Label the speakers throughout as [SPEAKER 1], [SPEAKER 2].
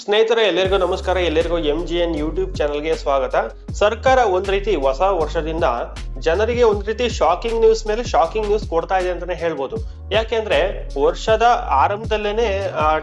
[SPEAKER 1] ಸ್ನೇಹಿತರೆ, ಎಲ್ಲರಿಗೂ ನಮಸ್ಕಾರ. ಎಲ್ಲರಿಗೂ ಎಂ ಜಿ ಎನ್ ಯೂಟ್ಯೂಬ್ ಚಾನಲ್ಗೆ ಸ್ವಾಗತ. ಸರ್ಕಾರ ಒಂದ್ ರೀತಿ ಹೊಸ ವರ್ಷದಿಂದ ಜನರಿಗೆ ಒಂದ್ ರೀತಿ ಶಾಕಿಂಗ್ ನ್ಯೂಸ್ ಮೇಲೆ ಶಾಕಿಂಗ್ ನ್ಯೂಸ್ ಕೊಡ್ತಾ ಇದೆ ಅಂತಾನೆ ಹೇಳ್ಬೋದು. ಯಾಕೆಂದ್ರೆ ವರ್ಷದ ಆರಂಭದಲ್ಲೇನೆ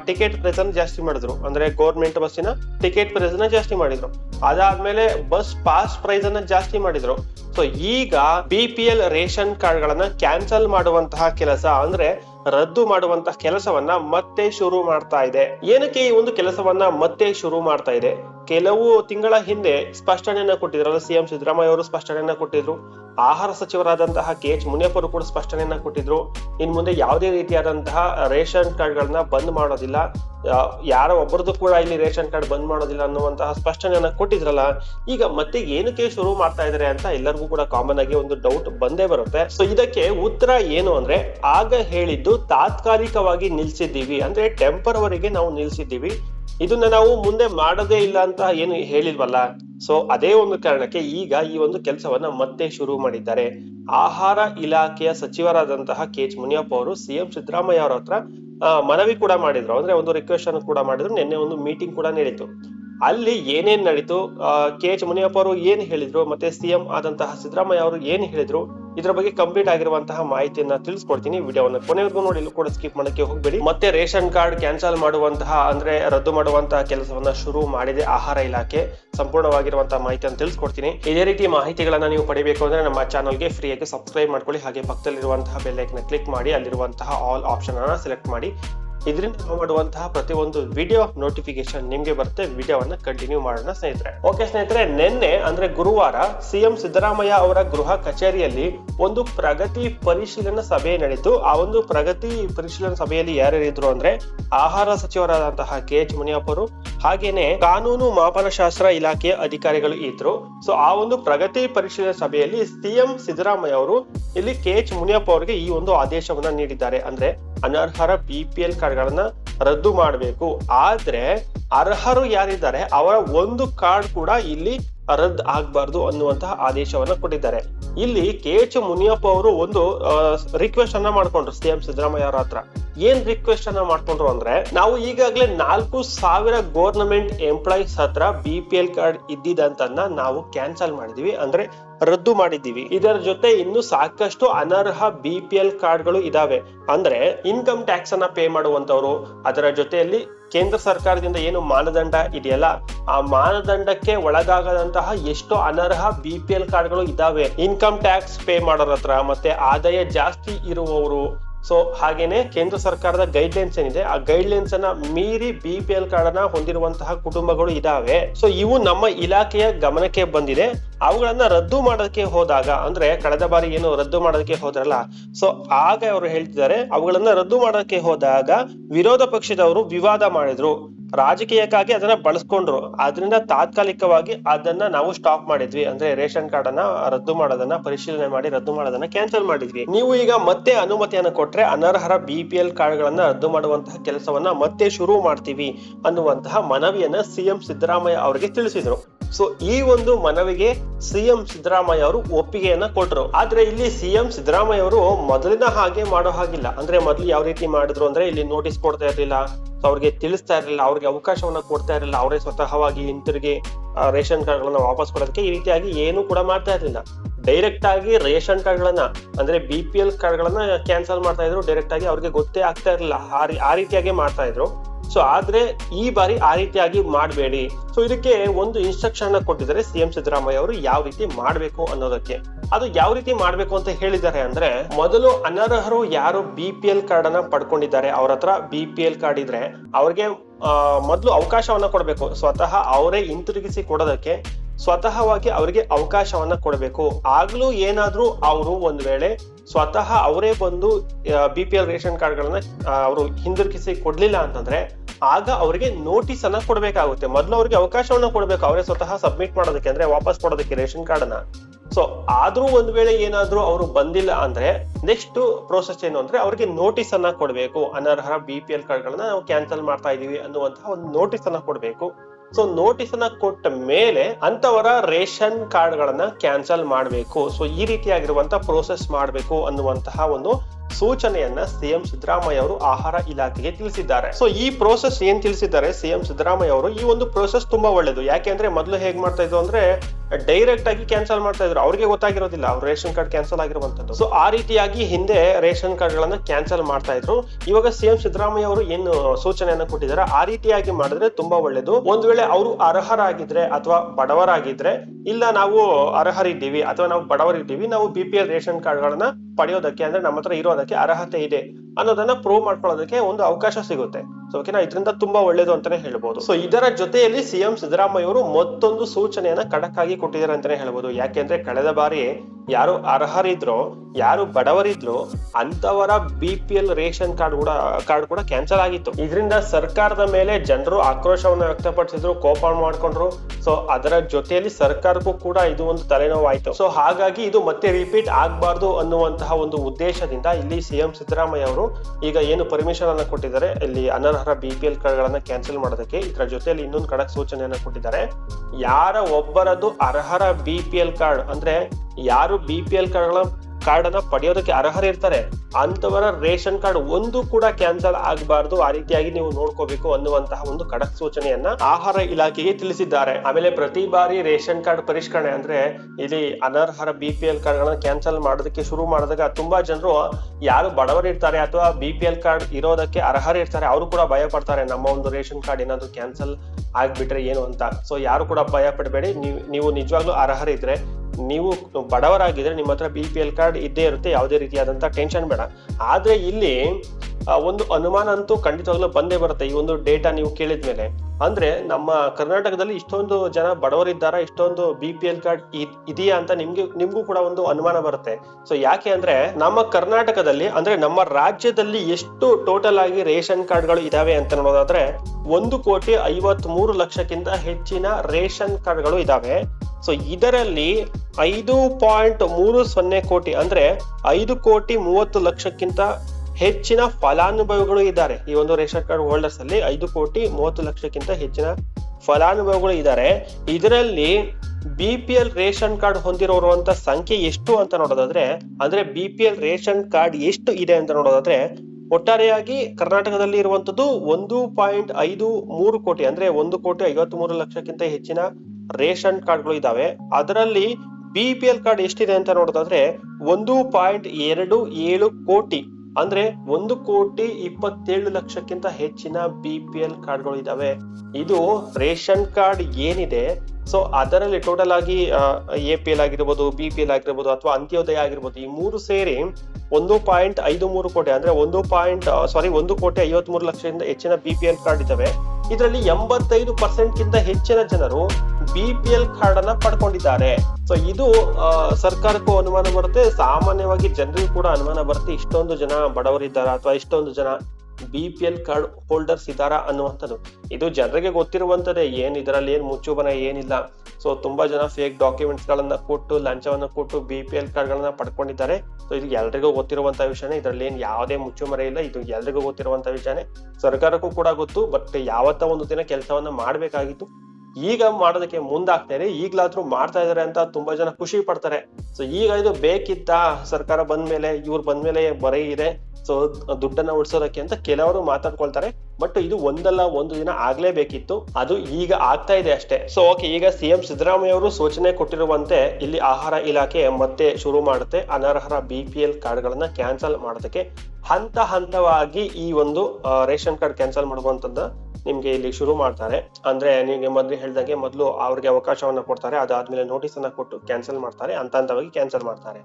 [SPEAKER 1] ಟಿಕೆಟ್ ಪ್ರೈಸ್ ಅನ್ನು ಜಾಸ್ತಿ ಮಾಡಿದ್ರು. ಅಂದ್ರೆ ಗೌರ್ಮೆಂಟ್ ಬಸ್ಸಿನ ಟಿಕೆಟ್ ಪ್ರೈಸ್ನ ಜಾಸ್ತಿ ಮಾಡಿದ್ರು. ಅದಾದ್ಮೇಲೆ ಬಸ್ ಪಾಸ್ ಪ್ರೈಸ್ ಅನ್ನ ಜಾಸ್ತಿ ಮಾಡಿದ್ರು. ಸೊ ಈಗ B P L ration card ಗಳನ್ನ ಕ್ಯಾನ್ಸಲ್ ಮಾಡುವಂತಹ ಕೆಲಸ ಅಂದ್ರೆ ರದ್ದು ಮಾಡುವಂತಹ ಕೆಲಸವನ್ನ ಮತ್ತೆ ಶುರು ಮಾಡ್ತಾ ಇದೆ. ಏನಕ್ಕೆ ಈ ಒಂದು ಕೆಲಸವನ್ನ ಮತ್ತೆ ಶುರು ಮಾಡ್ತಾ ಇದೆ? ಕೆಲವು ತಿಂಗಳ ಹಿಂದೆ ಸ್ಪಷ್ಟನೆಯನ್ನ ಕೊಟ್ಟಿದ್ರಲ್ಲ ಸಿಎಂ ಸಿದ್ದರಾಮಯ್ಯ ಅವರು ಸ್ಪಷ್ಟನೆಯನ್ನ ಕೊಟ್ಟಿದ್ರು. ಆಹಾರ ಸಚಿವರಾದಂತಹ ಕೆ ಎಚ್ ಮುನಿಯಪ್ಪರು ಕೂಡ ಸ್ಪಷ್ಟನೆಯನ್ನ ಕೊಟ್ಟಿದ್ರು. ಇನ್ ಮುಂದೆ ಯಾವುದೇ ರೀತಿಯಾದಂತಹ ರೇಷನ್ ಕಾರ್ಡ್ ಗಳನ್ನ ಬಂದ್ ಮಾಡೋದಿಲ್ಲ. ಯಾರ ಒಬ್ಬರದ್ದು ಕೂಡ ಇಲ್ಲಿ ರೇಷನ್ ಕಾರ್ಡ್ ಬಂದ್ ಮಾಡೋದಿಲ್ಲ ಅನ್ನುವಂತಹ ಸ್ಪಷ್ಟನೆಯನ್ನ ಕೊಟ್ಟಿದ್ರಲ್ಲ, ಈಗ ಮತ್ತೆ ಏನಕ್ಕೆ ಶುರು ಮಾಡ್ತಾ ಇದಾರೆ ಅಂತ ಎಲ್ಲರಿಗೂ ಕೂಡ ಕಾಮನ್ ಆಗಿ ಒಂದು ಡೌಟ್ ಬಂದೇ ಬರುತ್ತೆ. ಸೊ ಇದಕ್ಕೆ ಉತ್ತರ ಏನು ಅಂದ್ರೆ, ಆಗ ಹೇಳಿದ್ದು ತಾತ್ಕಾಲಿಕವಾಗಿ ನಿಲ್ಸಿದ್ದೀವಿ. ಅಂದ್ರೆ ಟೆಂಪರವರಿಗೆ ನಾವು ನಿಲ್ಸಿದ್ದೀವಿ. ಇದನ್ನ ನಾವು ಮುಂದೆ ಮಾಡೋದೇ ಇಲ್ಲ ಅಂತ ಏನು ಹೇಳಿಲ್ವಲ್ಲ? ಸೊ ಅದೇ ಒಂದು ಕಾರಣಕ್ಕೆ ಈಗ ಈ ಒಂದು ಕೆಲಸವನ್ನ ಮತ್ತೆ ಶುರು ಮಾಡಿದ್ದಾರೆ. ಆಹಾರ ಇಲಾಖೆಯ ಸಚಿವರಾದಂತಹ ಕೆ ಎಚ್ ಮುನಿಯಪ್ಪ ಅವರು ಸಿಎಂ ಸಿದ್ದರಾಮಯ್ಯ ಅವರ ಹತ್ರ ಮನವಿ ಕೂಡ ಮಾಡಿದ್ರು. ಅಂದ್ರೆ ಒಂದು ರಿಕ್ವೆಸ್ಟ್ ಅನ್ನು ಕೂಡ ಮಾಡಿದ್ರು. ನಿನ್ನೆ ಒಂದು ಮೀಟಿಂಗ್ ಕೂಡ ನಡೀತು ಅಲ್ಲಿ ಏನೇನ್ ನಡೀತು? ಕೆ ಎಚ್ ಮುನಿಯಪ್ಪ ಅವರು ಏನ್ ಹೇಳಿದ್ರು? ಮತ್ತೆ ಸಿಎಂ ಆದಂತಹ ಸಿದ್ದರಾಮಯ್ಯ ಅವರು ಏನ್ ಹೇಳಿದ್ರು? ಇದ್ರ ಬಗ್ಗೆ ಕಂಪ್ಲೀಟ್ ಆಗಿರುವಂತಹ ಮಾಹಿತಿಯನ್ನ ತಿಳಿಸ್ಕೊಡ್ತೀನಿ. ವಿಡಿಯೋವನ್ನು ಕೊನೆವರೆಗೂ ನೋಡಿ ಇಲ್ಲೂ ಕೂಡ ಸ್ಕಿಪ್ ಮಾಡಕ್ಕೆ ಹೋಗ್ಬೇಡಿ. ಮತ್ತೆ ರೇಷನ್ ಕಾರ್ಡ್ ಕ್ಯಾನ್ಸಲ್ ಮಾಡುವಂತಹ, ಅಂದ್ರೆ ರದ್ದು ಮಾಡುವಂತಹ ಕೆಲಸವನ್ನ ಶುರು ಮಾಡಿದೆ ಆಹಾರ ಇಲಾಖೆ. ಸಂಪೂರ್ಣವಾಗಿರುವಂತಹ ಮಾಹಿತಿಯನ್ನು ತಿಳಿಸ್ಕೊಡ್ತೀನಿ. ಇದೇ ರೀತಿ ಮಾಹಿತಿಗಳನ್ನ ನೀವು ಪಡಿಬೇಕು ಅಂದ್ರೆ ನಮ್ಮ ಚಾನಲ್ಗೆ ಫ್ರೀಯಾಗಿ ಸಬ್ಸ್ಕ್ರೈಬ್ ಮಾಡ್ಕೊಳ್ಳಿ. ಹಾಗೆ ಪಕ್ಕದಲ್ಲಿರುವಂತಹ ಬೆಲ್ ಐಕನ್ ಕ್ಲಿಕ್ ಮಾಡಿ, ಅಲ್ಲಿರುವಂತಹ ಆಲ್ ಆಪ್ಷನ್ ಅನ್ನ ಸೆಲೆಕ್ಟ್ ಮಾಡಿ. ಇದರಿಂದ ನಾವು ಮಾಡುವಂತಹ ಪ್ರತಿಯೊಂದು ವಿಡಿಯೋ ನೋಟಿಫಿಕೇಶನ್ ನಿಮ್ಗೆ ಬರುತ್ತೆ. ವಿಡಿಯೋವನ್ನ ಕಂಟಿನ್ಯೂ ಮಾಡೋಣ ಸ್ನೇಹಿತರೆ. ಓಕೆ ಸ್ನೇಹಿತರೆ, ನಿನ್ನೆ ಅಂದ್ರೆ ಗುರುವಾರ ಸಿಎಂ ಸಿದ್ದರಾಮಯ್ಯ ಅವರ ಗೃಹ ಕಚೇರಿಯಲ್ಲಿ ಒಂದು ಪ್ರಗತಿ ಪರಿಶೀಲನಾ ಸಭೆ ನಡೆಯಿತು. ಆ ಒಂದು ಪ್ರಗತಿ ಪರಿಶೀಲನಾ ಸಭೆಯಲ್ಲಿ ಯಾರ್ಯಾರಿದ್ರು ಅಂದ್ರೆ ಆಹಾರ ಸಚಿವರಾದಂತಹ ಕೆ ಎಚ್ ಮುನಿಯಪ್ಪ ಅವರು, ಹಾಗೇನೆ ಕಾನೂನು ಮಾಪನಶಾಸ್ತ್ರ ಇಲಾಖೆಯ ಅಧಿಕಾರಿಗಳು ಇದ್ರು. ಸೊ ಆ ಒಂದು ಪ್ರಗತಿ ಪರಿಶೀಲನಾ ಸಭೆಯಲ್ಲಿ ಸಿಎಂ ಸಿದ್ದರಾಮಯ್ಯ ಅವರು, ಇಲ್ಲಿ ಕೆ ಎಚ್ ಮುನಿಯಪ್ಪ ಅವರಿಗೆ ಈ ಒಂದು ಆದೇಶವನ್ನ ನೀಡಿದ್ದಾರೆ. ಅಂದ್ರೆ ಅನರ್ಹರ ಬಿ ಪಿ ಎಲ್ ಕಾರ್ಡ್ಗಳನ್ನ ರದ್ದು ಮಾಡಬೇಕು. ಆದ್ರೆ ಅರ್ಹರು ಯಾರಿದ್ದಾರೆ ಅವರ ಒಂದು ಕಾರ್ಡ್ ಕೂಡ ಇಲ್ಲಿ ರದ್ದು ಆಗ್ಬಾರ್ದು ಅನ್ನುವಂತಹ ಆದೇಶವನ್ನ ಕೊಟ್ಟಿದ್ದಾರೆ. ಇಲ್ಲಿ ಕೆ ಎಚ್ ಮುನಿಯಪ್ಪ ಅವರು ಒಂದು ರಿಕ್ವೆಸ್ಟ್ ಅನ್ನ ಮಾಡ್ಕೊಂಡ್ರು ಸಿಎಂ ಸಿದ್ದರಾಮಯ್ಯ ಅವರ ಹತ್ರ. ಏನ್ ರಿಕ್ವೆಸ್ಟ್ ಅನ್ನ ಮಾಡ್ಕೊಂಡ್ರು ಅಂದ್ರೆ, ನಾವು ಈಗಾಗಲೇ ನಾಲ್ಕು ಸಾವಿರ ಗೌರ್ನಮೆಂಟ್ ಎಂಪ್ಲಾಯೀಸ್ ಹತ್ರ ಬಿ ಪಿ ಎಲ್ ಕಾರ್ಡ್ ಇದ್ದಿದಂತನ್ನ ನಾವು ಕ್ಯಾನ್ಸಲ್ ಮಾಡಿದೀವಿ. ಅಂದ್ರೆ ರದ್ದು ಮಾಡಿದ್ದೀವಿ. ಇದರ ಜೊತೆ ಇನ್ನು ಸಾಕಷ್ಟು ಅನರ್ಹ ಬಿ ಪಿ ಎಲ್ ಕಾರ್ಡ್ಗಳು ಇದಾವೆ. ಅಂದ್ರೆ ಇನ್ಕಮ್ ಟ್ಯಾಕ್ಸ್ ಅನ್ನ ಪೇ ಮಾಡುವಂತವ್ರು ಅದರ ಜೊತೆಯಲ್ಲಿ ಕೇಂದ್ರ ಸರ್ಕಾರದಿಂದ ಏನು ಮಾನದಂಡ ಇದೆಯಲ್ಲ, ಆ ಮಾನದಂಡಕ್ಕೆ ಒಳಗಾಗದಂತಹ ಎಷ್ಟೋ ಅನರ್ಹ ಬಿ ಪಿ ಎಲ್ ಕಾರ್ಡ್ಗಳು ಇದಾವೆ. ಇನ್ಕಮ್ ಟ್ಯಾಕ್ಸ್ ಪೇ ಮಾಡೋರ ಹತ್ರ, ಮತ್ತೆ ಆದಾಯ ಜಾಸ್ತಿ ಇರುವವರು ಸೊ ಹಾಗೇನೆ ಕೇಂದ್ರ ಸರ್ಕಾರದ ಗೈಡ್ ಲೈನ್ಸ್ ಏನಿದೆ, ಆ ಗೈಡ್ ಲೈನ್ಸ್ ಅನ್ನ ಮೀರಿ ಬಿ ಪಿ ಎಲ್ ಕಾರ್ಡ್ ಅನ್ನ ಹೊಂದಿರುವಂತಹ ಕುಟುಂಬಗಳು ಇದಾವೆ. ಸೊ ಇವು ನಮ್ಮ ಇಲಾಖೆಯ ಗಮನಕ್ಕೆ ಬಂದಿದೆ. ಅವುಗಳನ್ನ ರದ್ದು ಮಾಡೋದಕ್ಕೆ ಹೋದಾಗ, ಅಂದ್ರೆ ಕಳೆದ ಬಾರಿ ಏನು ರದ್ದು ಮಾಡೋದಕ್ಕೆ ಹೋದ್ರಲ್ಲ ಸೊ ಆಗ ಅವರು ಹೇಳ್ತಿದ್ದಾರೆ, ಅವುಗಳನ್ನ ರದ್ದು ಮಾಡೋದಕ್ಕೆ ಹೋದಾಗ ವಿರೋಧ ಪಕ್ಷದವರು ವಿವಾದ ಮಾಡಿದ್ರು. ರಾಜಕೀಯಕ್ಕಾಗಿ ಅದನ್ನ ಬಳಸ್ಕೊಂಡ್ರು. ಅದರಿಂದ ತಾತ್ಕಾಲಿಕವಾಗಿ ಅದನ್ನ ನಾವು ಸ್ಟಾಪ್ ಮಾಡಿದ್ವಿ. ಅಂದ್ರೆ ರೇಷನ್ ಕಾರ್ಡ್ ಅನ್ನ ರದ್ದು ಮಾಡೋದನ್ನ, ಪರಿಶೀಲನೆ ಮಾಡಿ ರದ್ದು ಮಾಡೋದನ್ನ ಕ್ಯಾನ್ಸಲ್ ಮಾಡಿದ್ವಿ. ನೀವು ಈಗ ಮತ್ತೆ ಅನುಮತಿಯನ್ನ ಕೊಟ್ರೆ ಅನರ್ಹರ ಬಿ ಪಿ ಎಲ್ ಕಾರ್ಡ್ಗಳನ್ನ ರದ್ದು ಮಾಡುವಂತಹ ಕೆಲಸವನ್ನ ಮತ್ತೆ ಶುರು ಮಾಡ್ತೀವಿ ಅನ್ನುವಂತಹ ಮನವಿಯನ್ನ ಸಿಎಂ ಸಿದ್ದರಾಮಯ್ಯ ಅವರಿಗೆ ತಿಳಿಸಿದ್ರು. ಸೊ ಈ ಒಂದು ಮನವಿಗೆ ಸಿಎಂ ಸಿದ್ದರಾಮಯ್ಯ ಅವರು ಒಪ್ಪಿಗೆಯನ್ನ ಕೊಟ್ಟರು ಆದ್ರೆ ಇಲ್ಲಿ ಸಿಎಂ ಸಿದ್ದರಾಮಯ್ಯ ಅವರು ಮೊದಲಿನ ಹಾಗೆ ಮಾಡೋ ಹಾಗಿಲ್ಲ. ಅಂದ್ರೆ ಮೊದಲು ಯಾವ ರೀತಿ ಮಾಡಿದ್ರು ಅಂದ್ರೆ ಇಲ್ಲಿ ನೋಟಿಸ್ ಕೊಡ್ತಾ ಇರ್ಲಿಲ್ಲ ಅವ್ರಿಗೆ ತಿಳಿಸ್ತಾ ಇರಲಿಲ್ಲ, ಅವ್ರಿಗೆ ಅವಕಾಶವನ್ನ ಕೊಡ್ತಾ ಇರಲಿಲ್ಲ, ಅವರೇ ಸ್ವತಃವಾಗಿ ಹಿಂತಿರುಗಿ ರೇಷನ್ ಕಾರ್ಡ್ ಗಳನ್ನ ವಾಪಸ್ ಕೊಡೋದಕ್ಕೆ ಈ ರೀತಿಯಾಗಿ ಏನು ಕೂಡ ಮಾಡ್ತಾ ಇರಲಿಲ್ಲ. ಡೈರೆಕ್ಟ್ ಆಗಿ ರೇಷನ್ ಕಾರ್ಡ್ ಗಳನ್ನ ಅಂದ್ರೆ ಬಿ ಪಿ ಎಲ್ ಕಾರ್ಡ್ ಗಳನ್ನ ಕ್ಯಾನ್ಸಲ್ ಮಾಡ್ತಾ ಇದ್ರು. ಡೈರೆಕ್ಟ್ ಆಗಿ ಅವ್ರಿಗೆ ಗೊತ್ತೇ ಆಗ್ತಾ ಇರಲಿಲ್ಲ. ಆ ರೀತಿಯಾಗಿ ಮಾಡ್ತಾ ಇದ್ರು. ಸೊ ಆದ್ರೆ ಈ ಬಾರಿ ಆ ರೀತಿಯಾಗಿ ಮಾಡಬೇಡಿ. ಸೊ ಇದಕ್ಕೆ ಒಂದು ಇನ್ಸ್ಟ್ರಕ್ಷನ್ ಕೊಟ್ಟಿದ್ದಾರೆ ಸಿಎಂ ಸಿದ್ದರಾಮಯ್ಯ ಅವರು ಯಾವ ರೀತಿ ಮಾಡ್ಬೇಕು ಅನ್ನೋದಕ್ಕೆ. ಅದು ಯಾವ ರೀತಿ ಮಾಡ್ಬೇಕು ಅಂತ ಹೇಳಿದ್ದಾರೆ ಅಂದ್ರೆ, ಮೊದಲು ಅನರ್ಹರು ಯಾರು ಬಿ ಪಿ ಎಲ್ ಕಾರ್ಡ್ ಅನ್ನ ಪಡ್ಕೊಂಡಿದ್ದಾರೆ ಅವ್ರ ಹತ್ರ ಬಿ ಪಿ ಎಲ್ ಕಾರ್ಡ್ ಇದ್ರೆ, ಅವ್ರಿಗೆ ಮೊದಲು ಅವಕಾಶವನ್ನ ಕೊಡಬೇಕು. ಸ್ವತಃ ಅವರೇ ಹಿಂತಿರುಗಿಸಿ ಕೊಡೋದಕ್ಕೆ ಸ್ವತಃವಾಗಿ ಅವರಿಗೆ ಅವಕಾಶವನ್ನ ಕೊಡಬೇಕು. ಆಗ್ಲೂ ಏನಾದ್ರೂ ಅವರು ಒಂದ್ ವೇಳೆ ಸ್ವತಃ ಅವರೇ ಬಂದು ಬಿ ಪಿ ಎಲ್ ರೇಷನ್ ಕಾರ್ಡ್ಗಳನ್ನ ಅವರು ಹಿಂದಿರುಗಿಸಿ ಕೊಡ್ಲಿಲ್ಲ ಅಂತಂದ್ರೆ ಆಗ ಅವರಿಗೆ ನೋಟಿಸ್ ಅನ್ನ ಕೊಡ್ಬೇಕಾಗುತ್ತೆ. ಮೊದಲು ಅವ್ರಿಗೆ ಅವಕಾಶವನ್ನ ಕೊಡ್ಬೇಕು. ಅವರೇ ಸ್ವತಃ ಸಬ್ಮಿಟ್ ಮಾಡೋದಕ್ಕೆ ಅಂದ್ರೆ ವಾಪಸ್ ಕೊಡೋದಕ್ಕೆ ರೇಷನ್ ಕಾರ್ಡ್ ಅನ್ನ ಸೊ, ಆದ್ರೂ ಒಂದ್ ವೇಳೆ ಏನಾದ್ರೂ ಅವರು ಬಂದಿಲ್ಲ ಅಂದ್ರೆ ನೆಕ್ಸ್ಟ್ ಪ್ರೋಸೆಸ್ ಏನು ಅಂದ್ರೆ ಅವ್ರಿಗೆ ನೋಟಿಸ್ ಅನ್ನ ಕೊಡ್ಬೇಕು. ಅನರ್ಹ ಬಿ ಪಿ ಎಲ್ ಕಾರ್ಡ್ಗಳನ್ನ ನಾವು ಕ್ಯಾನ್ಸಲ್ ಮಾಡ್ತಾ ಇದೀವಿ ಅನ್ನುವಂತಹ ಒಂದು ನೋಟಿಸ್ ಅನ್ನ ಕೊಡ್ಬೇಕು. ಸೊ ನೋಟಿಸ್ ಅನ್ನ ಕೊಟ್ಟ ಮೇಲೆ ಅಂತವರ ರೇಷನ್ ಕಾರ್ಡ್ ಗಳನ್ನ ಕ್ಯಾನ್ಸಲ್ ಮಾಡಬೇಕು. ಸೊ ಈ ರೀತಿಯಾಗಿರುವಂತಹ ಪ್ರೋಸೆಸ್ ಮಾಡಬೇಕು ಅನ್ನುವಂತಹ ಒಂದು ಸೂಚನೆಯನ್ನ ಸಿಎಂ ಸಿದ್ದರಾಮಯ್ಯ ಅವರು ಆಹಾರ ಇಲಾಖೆಗೆ ತಿಳಿಸಿದ್ದಾರೆ. ಸೊ ಈ ಪ್ರೋಸೆಸ್ ಏನ್ ತಿಳಿಸಿದ್ದಾರೆ ಸಿಎಂ ಸಿದ್ದರಾಮಯ್ಯ ಅವರು? ಈ ಒಂದು ಪ್ರೋಸೆಸ್ ತುಂಬಾ ಒಳ್ಳೇದು. ಯಾಕೆಂದ್ರೆ ಮೊದಲು ಹೇಗ್ ಮಾಡ್ತಾ ಇದ್ರು ಅಂದ್ರೆ ಡೈರೆಕ್ಟ್ ಆಗಿ ಕ್ಯಾನ್ಸಲ್ ಮಾಡ್ತಾ ಇದ್ರು. ಅವ್ರಿಗೆ ಗೊತ್ತಾಗಿರೋದಿಲ್ಲ. ಅವ್ರ ರೇಷನ್ ಕಾರ್ಡ್ ಕ್ಯಾನ್ಸಲ್ ಆಗಿರುವಂತದ್ದು. ಸೊ ಆ ರೀತಿಯಾಗಿ ಹಿಂದೆ ರೇಷನ್ ಕಾರ್ಡ್ ಗಳನ್ನ ಕ್ಯಾನ್ಸಲ್ ಮಾಡ್ತಾ ಇದ್ರು. ಇವಾಗ ಸಿಎಂ ಸಿದ್ದರಾಮಯ್ಯ ಅವರು ಏನು ಸೂಚನೆಯನ್ನ ಕೊಟ್ಟಿದ್ದಾರೆ, ಆ ರೀತಿಯಾಗಿ ಮಾಡಿದ್ರೆ ತುಂಬಾ ಒಳ್ಳೇದು. ಒಂದ್ ವೇಳೆ ಅವರು ಅರ್ಹರಾಗಿದ್ರೆ ಅಥವಾ ಬಡವರಾಗಿದ್ರೆ, ಇಲ್ಲ ನಾವು ಅರ್ಹರಿದ್ದೀವಿ ಅಥವಾ ನಾವು ಬಡವರಿದ್ದೀವಿ, ನಾವು ಬಿಪಿಎಲ್ ರೇಷನ್ ಕಾರ್ಡ್ ಗಳನ್ನ ಪಡೆಯೋದಕ್ಕೆ ಅಂದ್ರೆ ನಮ್ಮ ಹತ್ರ ಇರೋದಕ್ಕೆ ಅರ್ಹತೆ ಇದೆ ಅನ್ನೋದನ್ನ ಪ್ರೂವ್ ಮಾಡ್ಕೊಳ್ಳೋದಕ್ಕೆ ಒಂದು ಅವಕಾಶ ಸಿಗುತ್ತೆ. ಸೊ ಓಕೆನಾ? ಇದರಿಂದ ತುಂಬಾ ಒಳ್ಳೇದು ಅಂತಾನೆ ಹೇಳ್ಬೋದು. ಸೊ ಇದರ ಜೊತೆಯಲ್ಲಿ ಸಿಎಂ ಸಿದ್ದರಾಮಯ್ಯ ಅವರು ಮತ್ತೊಂದು ಸೂಚನೆಯನ್ನ ಖಡಕ್ ಕೊಟ್ಟಿದ್ದಾರೆ ಅಂತಾನೆ ಹೇಳ್ಬೋದು. ಯಾಕೆಂದ್ರೆ ಕಳೆದ ಬಾರಿ ಯಾರು ಅರ್ಹರಿದ್ರು, ಯಾರು ಬಡವರಿದ್ರು ಅಂತವರ B P L ration card ಕೂಡ ಕಾರ್ಡ್ ಕೂಡ ಕ್ಯಾನ್ಸಲ್ ಆಗಿತ್ತು. ಇದರಿಂದ ಸರ್ಕಾರದ ಮೇಲೆ ಜನರು ಆಕ್ರೋಶವನ್ನು ವ್ಯಕ್ತಪಡಿಸಿದ್ರು, ಕೋಪ ಮಾಡ್ಕೊಂಡ್ರು. ಸೊ ಅದರ ಜೊತೆಯಲ್ಲಿ ಸರ್ಕಾರಕ್ಕೂ ಕೂಡ ಇದು ಒಂದು ತಲೆನೋವು ಆಯ್ತು ಸೊ ಹಾಗಾಗಿ ಇದು ಮತ್ತೆ ರಿಪೀಟ್ ಆಗಬಾರ್ದು ಅನ್ನುವಂತಹ ಒಂದು ಉದ್ದೇಶದಿಂದ ಇಲ್ಲಿ ಸಿಎಂ ಸಿದ್ದರಾಮಯ್ಯ ಅವರು ಈಗ ಏನು ಪರ್ಮಿಷನ್ ಅನ್ನ ಕೊಟ್ಟಿದ್ದಾರೆ, ಇಲ್ಲಿ ಅನರ್ಹರ ಬಿ ಪಿ ಎಲ್ ಕಾರ್ಡ್ಗಳನ್ನ ಕ್ಯಾನ್ಸಲ್ ಮಾಡೋದಕ್ಕೆ ಇದರ ಜೊತೆಯಲ್ಲಿ ಇನ್ನೊಂದು ಖಡಕ್ ಸೂಚನೆಯನ್ನ ಕೊಟ್ಟಿದ್ದಾರೆ. ಯಾರ ಒಬ್ಬರದು ಅರ್ಹರ ಬಿ ಪಿ ಎಲ್ ಕಾರ್ಡ್ ಅಂದ್ರೆ ಯಾರು ಬಿ ಪಿ ಎಲ್ ಕಾರ್ಡ್ಗಳ ಕಾರ್ಡ್ ಅನ್ನ ಪಡೆಯೋದಕ್ಕೆ ಅರ್ಹರಿರ್ತಾರೆ ಅಂತವರ ರೇಷನ್ ಕಾರ್ಡ್ ಒಂದು ಕೂಡ ಕ್ಯಾನ್ಸಲ್ ಆಗಬಾರದು. ಆ ರೀತಿಯಾಗಿ ನೀವು ನೋಡ್ಕೋಬೇಕು ಅನ್ನುವಂತಹ ಒಂದು ಖಡಕ್ ಸೂಚನೆಯನ್ನ ಆಹಾರ ಇಲಾಖೆಗೆ ತಿಳಿಸಿದ್ದಾರೆ. ಆಮೇಲೆ ಪ್ರತಿ ಬಾರಿ ರೇಷನ್ ಕಾರ್ಡ್ ಪರಿಷ್ಕರಣೆ ಅಂದ್ರೆ ಇಲ್ಲಿ ಅನರ್ಹರ B P L card cancel ಮಾಡೋದಕ್ಕೆ ಶುರು ಮಾಡಿದಾಗ ತುಂಬಾ ಜನರು ಯಾರು ಬಡವರಿರ್ತಾರೆ ಅಥವಾ ಬಿ ಪಿ ಎಲ್ ಕಾರ್ಡ್ ಇರೋದಕ್ಕೆ ಅರ್ಹರಿರ್ತಾರೆ ಅವರು ಕೂಡ ಭಯ ಪಡ್ತಾರೆ, ನಮ್ಮ ಒಂದು ರೇಷನ್ ಕಾರ್ಡ್ ಏನಾದ್ರು ಕ್ಯಾನ್ಸಲ್ ಆಗ್ಬಿಟ್ರೆ ಏನು ಅಂತ. ಸೊ ಯಾರು ಕೂಡ ಭಯ ಪಡಬೇಡಿ. ನೀವು ನಿಜವಾಗ್ಲೂ ಅರ್ಹರಿದ್ರೆ ನೀವು ಬಡವರಾಗಿದ್ರೆ ನಿಮ್ಮ ಹತ್ರ ಬಿ ಪಿ ಎಲ್ ಕಾರ್ಡ್ ಇದ್ದೇ ಇರುತ್ತೆ, ಯಾವುದೇ ರೀತಿಯಾದಂಥ ಟೆನ್ಷನ್ ಬೇಡ. ಆದ್ರೆ ಇಲ್ಲಿ ಒಂದು ಅನುಮಾನ ಅಂತೂ ಖಂಡಿತವಾಗ್ಲೂ ಬಂದೇ ಬರುತ್ತೆ, ಈ ಒಂದು ಡೇಟಾ ನೀವು ಕೇಳಿದ್ಮೇಲೆ ಅಂದ್ರೆ ನಮ್ಮ ಕರ್ನಾಟಕದಲ್ಲಿ ಇಷ್ಟೊಂದು ಜನ ಬಡವರಿದ್ದಾರಾ, ಇಷ್ಟೊಂದು ಬಿ ಪಿ ಎಲ್ ಕಾರ್ಡ್ ಇದೆಯಾ ಅಂತ ನಿಮ್ಗೆ, ನಿಮ್ಗೂ ಕೂಡ ಒಂದು ಅನುಮಾನ ಬರುತ್ತೆ. ಸೊ ಯಾಕೆ ಅಂದ್ರೆ ನಮ್ಮ ಕರ್ನಾಟಕದಲ್ಲಿ, ಅಂದ್ರೆ ನಮ್ಮ ರಾಜ್ಯದಲ್ಲಿ ಎಷ್ಟು ಟೋಟಲ್ ಆಗಿ ರೇಷನ್ ಕಾರ್ಡ್ಗಳು ಇದಾವೆ ಅಂತ ನೋಡೋದಾದ್ರೆ, ಒಂದು ಕೋಟಿ ಐವತ್ ಮೂರು ಲಕ್ಷಕ್ಕಿಂತ ಹೆಚ್ಚಿನ ರೇಷನ್ ಕಾರ್ಡ್ಗಳು ಇದಾವೆ. ಸೊ ಇದರಲ್ಲಿ ಐದು ಪಾಯಿಂಟ್ ಮೂರು ಸೊನ್ನೆ ಕೋಟಿ ಅಂದ್ರೆ ಐದು ಕೋಟಿ ಮೂವತ್ತು ಲಕ್ಷಕ್ಕಿಂತ ಹೆಚ್ಚಿನ ಫಲಾನುಭವಿಗಳು ಇದ್ದಾರೆ. ಈ ಒಂದು ರೇಷನ್ ಕಾರ್ಡ್ ಹೋಲ್ಡರ್ಸ್ ಅಲ್ಲಿ ಐದು ಕೋಟಿ ಮೂವತ್ತು ಲಕ್ಷಕ್ಕಿಂತ ಹೆಚ್ಚಿನ ಫಲಾನುಭವಿಗಳು ಇದ್ದಾರೆ. ಇದರಲ್ಲಿ B P L ration card ಹೊಂದಿರುವಂತ ಸಂಖ್ಯೆ ಎಷ್ಟು ಅಂತ ನೋಡೋದಾದ್ರೆ, ಅಂದ್ರೆ B P L ration card ಎಷ್ಟು ಇದೆ ಅಂತ ನೋಡೋದಾದ್ರೆ, ಒಟ್ಟಾರೆಯಾಗಿ ಕರ್ನಾಟಕದಲ್ಲಿ ಇರುವಂತದ್ದು ಒಂದು ಪಾಯಿಂಟ್ ಐದು ಮೂರು ಕೋಟಿ, ಅಂದ್ರೆ ಒಂದು ಕೋಟಿ ಐವತ್ತ್ ಮೂರು ಲಕ್ಷಕ್ಕಿಂತ ಹೆಚ್ಚಿನ ರೇಷನ್ ಕಾರ್ಡ್ಗಳು ಇದಾವೆ. ಅದರಲ್ಲಿ ಬಿ ಪಿ ಎಲ್ ಕಾರ್ಡ್ ಎಷ್ಟಿದೆ ಅಂತ ನೋಡೋದಾದ್ರೆ ಒಂದು ಪಾಯಿಂಟ್ ಎರಡು ಏಳು ಕೋಟಿ. ಅಂದ್ರೆ ಒಂದು ಕೋಟಿ ಇಪ್ಪತ್ತೇಳು ಲಕ್ಷಕ್ಕಿಂತ ಹೆಚ್ಚಿನ ಬಿ ಪಿ ಎಲ್ ಕಾರ್ಡ್ಗಳು ಇದಾವೆ. ಇದು ರೇಷನ್ ಕಾರ್ಡ್ ಏನಿದೆ, ಸೊ ಅದರಲ್ಲಿ ಟೋಟಲ್ ಆಗಿ ಎ ಪಿ ಎಲ್ ಆಗಿರ್ಬೋದು ಬಿ ಪಿ ಎಲ್ ಆಗಿರ್ಬೋದು, ಅಥವಾ ಅಂತ್ಯೋದಯ ಆಗಿರ್ಬೋದು, ಈ ಮೂರು ಸೇರಿ ಒಂದು ಪಾಯಿಂಟ್ ಐದು ಮೂರು ಕೋಟಿ, ಅಂದ್ರೆ ಒಂದು ಪಾಯಿಂಟ್ ಸಾರಿ ಒಂದು ಕೋಟಿ ಐವತ್ ಮೂರು ಲಕ್ಷದಿಂದ ಹೆಚ್ಚಿನ ಬಿ ಪಿ ಎಲ್ ಕಾರ್ಡ್ ಇದಾವೆ. ಇದರಲ್ಲಿ ಎಂಬತ್ತೈದು ಪರ್ಸೆಂಟ್ ಗಿಂತ ಹೆಚ್ಚಿನ ಜನರು ಬಿ ಪಿ ಎಲ್ ಕಾರ್ಡ್ ಅನ್ನ ಪಡ್ಕೊಂಡಿದ್ದಾರೆ. ಸೊ ಇದು ಸರ್ಕಾರಕ್ಕೂ ಅನುಮಾನ ಬರುತ್ತೆ. ಸಾಮಾನ್ಯವಾಗಿ ಜನರಿಗೂ ಕೂಡ ಅನುಮಾನ ಬರುತ್ತೆ. ಇಷ್ಟೊಂದು ಜನ ಬಡವರಿದ್ದಾರಾ ಅಥವಾ ಇಷ್ಟೊಂದು ಜನ B P L card holders ಇದ್ದಾರಾ ಅನ್ನುವಂಥದ್ದು. ಇದು ಜನರಿಗೆ ಗೊತ್ತಿರುವಂತದ್ದೇ ಏನ್ ಇದರಲ್ಲಿ ಏನ್ ಮುಚ್ಚುಬನ ಏನಿಲ್ಲ. ಸೊ ತುಂಬಾ ಜನ ಫೇಕ್ ಡಾಕ್ಯುಮೆಂಟ್ಸ್ ಗಳನ್ನ ಕೊಟ್ಟು, ಲಂಚವನ್ನ ಕೊಟ್ಟು ಬಿ ಪಿ ಎಲ್ ಕಾರ್ಡ್ ಗಳನ್ನ ಪಡ್ಕೊಂಡಿದ್ದಾರೆ. ಸೊ ಇದು ಎಲ್ರಿಗೂ ಗೊತ್ತಿರುವಂತ ವಿಷಯನೇ. ಇದರಲ್ಲಿ ಏನ್ ಯಾವುದೇ ಮುಚ್ಚುಮರೆ ಇಲ್ಲ. ಇದು ಎಲ್ರಿಗೂ ಗೊತ್ತಿರುವಂತ ವಿಷಯನೇ. ಸರ್ಕಾರಕ್ಕೂ ಕೂಡ ಗೊತ್ತು. ಬಟ್, ಯಾವತ್ತ ಒಂದು ದಿನ ಕೆಲಸವನ್ನ ಮಾಡ್ಬೇಕಾಗಿತ್ತು. ಈಗ ಮಾಡೋದಕ್ಕೆ ಮುಂದಾಗ್ತಾರೆ, ಈಗ್ಲಾದ್ರೂ ಮಾಡ್ತಾ ಇದಾರೆ ಅಂತ ತುಂಬಾ ಜನ ಖುಷಿ ಪಡ್ತಾರೆ. ಸೊ ಈಗ ಇದು ಬೇಕಿತ್ತ ಸರ್ಕಾರ ಬಂದ್ಮೇಲೆ ಇವ್ರು ಬಂದ್ಮೇಲೆ ಬರೀ ಇದೆ. ಸೊ ದುಡ್ಡನ್ನ ಉಳಿಸೋದಕ್ಕೆ ಅಂತ ಕೆಲವರು ಮಾತಾಡ್ಕೊಳ್ತಾರೆ. ಬಟ್ ಇದು ಒಂದಲ್ಲ, ಒಂದು ದಿನ ಆಗ್ಲೇಬೇಕಿತ್ತು. ಅದು ಈಗ ಆಗ್ತಾ ಇದೆ ಅಷ್ಟೇ. ಸೊ ಓಕೆ ಈಗ ಸಿಎಂ ಸಿದ್ದರಾಮಯ್ಯ ಅವರು ಸೂಚನೆ ಕೊಟ್ಟಿರುವಂತೆ ಇಲ್ಲಿ ಆಹಾರ ಇಲಾಖೆ ಮತ್ತೆ ಶುರು ಮಾಡುತ್ತೆ. ಅನರ್ಹರ ಬಿ ಪಿ ಎಲ್ ಕಾರ್ಡ್ಗಳನ್ನ ಕ್ಯಾನ್ಸಲ್ ಮಾಡೋದಕ್ಕೆ. ಹಂತ ಹಂತವಾಗಿ ಈ ಒಂದು ರೇಷನ್ ಕಾರ್ಡ್ ಕ್ಯಾನ್ಸಲ್ ಮಾಡುವಂತದ್ದು ನಿಮ್ಗೆ ಇಲ್ಲಿ ಶುರು ಮಾಡ್ತಾರೆ. ಅಂದ್ರೆ ನಿಮಗೆ ಮೊದಲು ಹೇಳ್ದಂಗೆ ಮೊದಲು ಅವ್ರಿಗೆ ಅವಕಾಶವನ್ನ ಕೊಡ್ತಾರೆ. ಅದಾದ್ಮೇಲೆ ನೋಟಿಸ್ ಅನ್ನ ಕೊಟ್ಟು ಕ್ಯಾನ್ಸಲ್ ಮಾಡ್ತಾರೆ. ಹಂತ ಹಂತವಾಗಿ ಕ್ಯಾನ್ಸಲ್ ಮಾಡ್ತಾರೆ.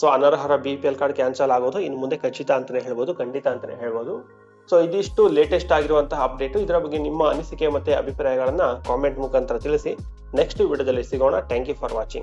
[SPEAKER 1] So ಅನರ್ಹರ B P L card cancel ಆಗೋದು ಇನ್ನು ಮುಂದೆ ಖಚಿತ ಅಂತಾನೆ ಹೇಳ್ಬೋದು, ಖಂಡಿತ ಅಂತಾನೆ ಹೇಳ್ಬೋದು. ಸೊ ಇದಿಷ್ಟು ಲೇಟೆಸ್ಟ್ ಆಗಿರುವಂತಹ ಅಪ್ಡೇಟ್ ಇದರ ಬಗ್ಗೆ ನಿಮ್ಮ ಅನಿಸಿಕೆ ಮತ್ತೆ ಅಭಿಪ್ರಾಯಗಳನ್ನ ಕಾಮೆಂಟ್ ಮುಖಾಂತರ ತಿಳಿಸಿ. ನೆಕ್ಸ್ಟ್ ವಿಡಿಯೋದಲ್ಲಿ ಸಿಗೋಣ. Thank you for watching